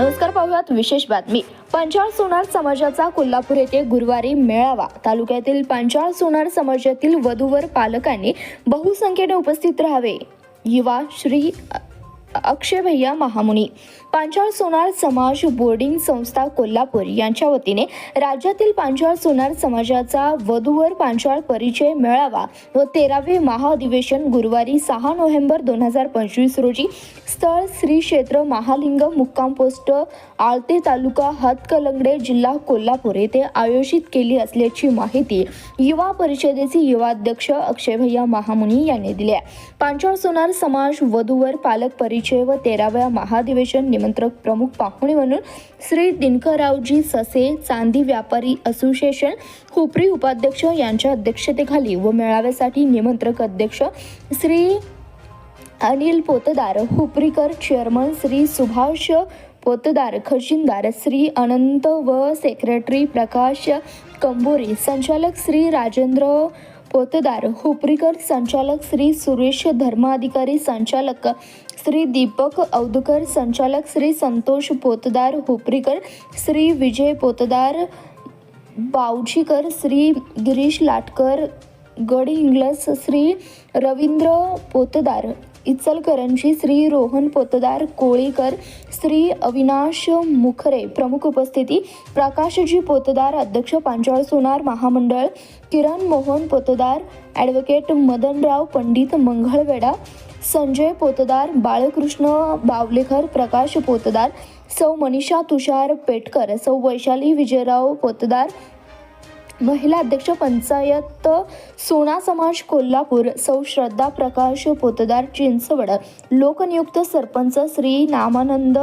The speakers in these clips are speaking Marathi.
नमस्कार पाहूयात विशेष बातमी. पंचाळ सोनार समाजाचा कोल्हापूर येथे गुरुवारी मेळावा. तालुक्यातील पंचाळ सोनार समाजातील वधूवर पालकांनी बहुसंख्येने उपस्थित राहावे. युवा श्री अक्षय भैया महामुनी पांचाळ सोनार समाज बोर्डिंग संस्था कोल्हापूर यांच्या वतीने राज्यातील पांचाळ सोनार समाजाचा वधूवर पांचाळ परिचय मेळावा व तेरावे महाअधिवेशन गुरुवारी सहा नोव्हेंबर दोन हजार पंचवीस रोजी स्थळ श्री क्षेत्र महालिंग मुक्काम पोस्ट आळते तालुका हातकलंगडे जिल्हा कोल्हापूर येथे आयोजित केली असल्याची माहिती युवा परिषदेचे युवाध्यक्ष अक्षय भैया महामुनी यांनी दिली आहे. पांचाळ सोनार समाज वधूवर पालक परिचय व तेराव्या महाधिवेशन निमंत्रक प्रमुख पाहुणे म्हणून श्री दिनकररावजी ससे चांदी व्यापारी असोसिएशन हुपरी उपाध्यक्ष यांच्या अध्यक्षतेखाली व मेळाव्यासाठी निमंत्रक अध्यक्ष श्री अनिल पोतदार हुपरीकर चेअरमन श्री सुभाष पोतदार खजिनदार श्री अनंत व सेक्रेटरी प्रकाश कंबोरी संचालक श्री राजेंद्र पोतदार हुपरीकर संचालक श्री सुरेश धर्माधिकारी संचालक श्री दीपक औदकर संचालक श्री संतोष पोतदार हुपरीकर श्री विजय पोतदार बावजीकर श्री गिरीश लाटकर गड इंग्लस श्री रवींद्र पोतदार इचलकरंजी श्री रोहन पोतदार कोळीकर श्री अविनाश मुखरे प्रमुख उपस्थिती प्रकाशजी पोतदार अध्यक्ष पांचाळ सोनार महामंडळ किरण मोहन पोतदार ॲडव्होकेट मदनराव पंडित मंगळवेडा संजय पोतदार बाळकृष्ण बावलेकर प्रकाश पोतदार सौ मनीषा तुषार पेटकर सौ वैशाली विजयराव पोतदार महिला अध्यक्ष पंचायत सोना समाज कोल्हापूर सौ श्रद्धा प्रकाश पोतदार चिंचवड लोकनियुक्त सरपंच श्री नामानंद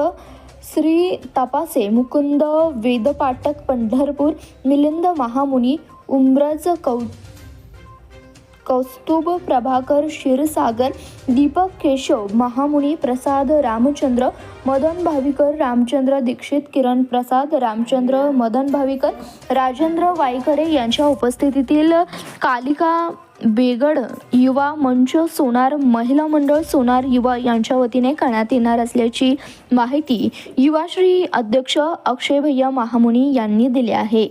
श्री तपासे मुकुंद वेदपाटक पंढरपूर मिलिंद महामुनी उमरज कौ कौस्तुभ प्रभाकर क्षीरसागर दीपक केशव महामुनी प्रसाद रामचंद्र मदन भाविकर रामचंद्र दीक्षित किरण प्रसाद रामचंद्र मदन भाविकर राजेंद्र वायकडे यांच्या उपस्थितीतील कालिका बेगड युवा मंच सोनार महिला मंडळ सोनार युवा यांच्या वतीने करण्यात येणार असल्याची माहिती युवाश्री अध्यक्ष अक्षय भैया महामुनी यांनी दिली आहे.